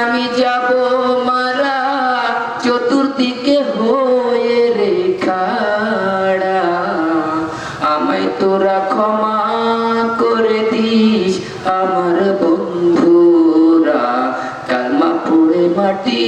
আমি যাব মারা, চতুর্দিকে হয়ে রে খাড়া। আমায় তোরা ক্ষমা করে দিস আমার বন্ধুরা। কালমা পড়ে মাটি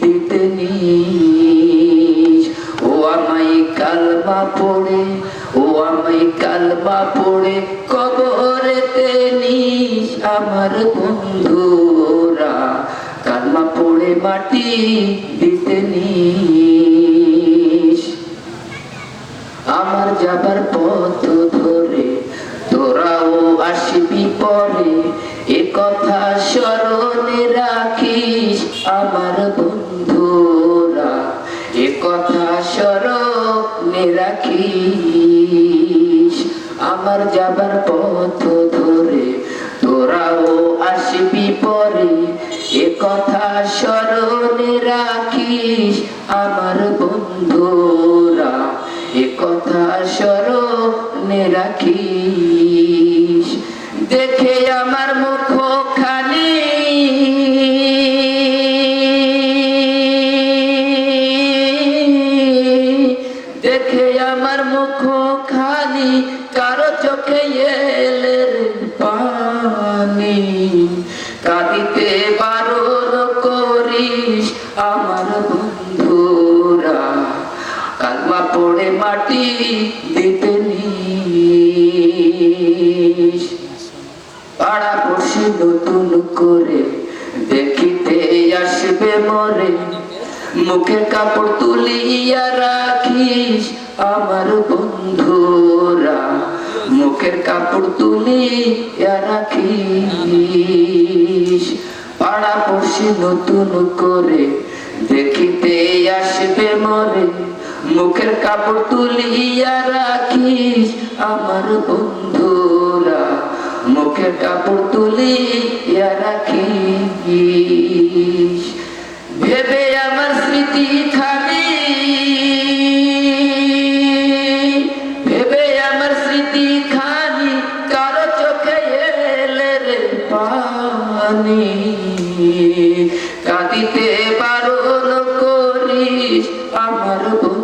দিতে নিস। ও আমায় কালমা পড়ে, ও আমায় কালমা পড়ে কবরেতে নিস আমার বন্ধুরা। পড়ে মাটি দিতে আমার যাবার পথ ধরে তোরাও আসবি পরে, এ কথা স্মরণে রাখিস আমার বন্ধুরা, এ কথা স্মরণে রাখিস। আমার যাবার পথ ধরে তোরাও আসবি পরে, এ কথা কথা স্মরণে রাখিস দেখে আমার মুখ খালি। দেখে আমার মুখ খালি, কারও চোখে এলে রে পানি। কাঁদিতে বারণ করিস আমার কালমা পড়ে মাটি দিতে পাড়া পড়শি নতুন করে দেখিতে আসবে মরে। মুখে কাপড় তুলিয়া রাখিস আমার বন্ধুরা। মুখের কাপড় তুলিয়া রাখিস। পাড়া পড়শি নতুন করে দেখিতে আসবে মরে। মুখের কাপড় তুলিয়া রাখিস আমার বন্ধুরা। মুখের কাপড় তুলিয়া রাখিস। ভেবে আমার স্মৃতি থাকি ভেবে আমার স্মৃতি খালি কারও চোখে এলে পানি। কাঁদিতে পারো করিস আমার বন্ধু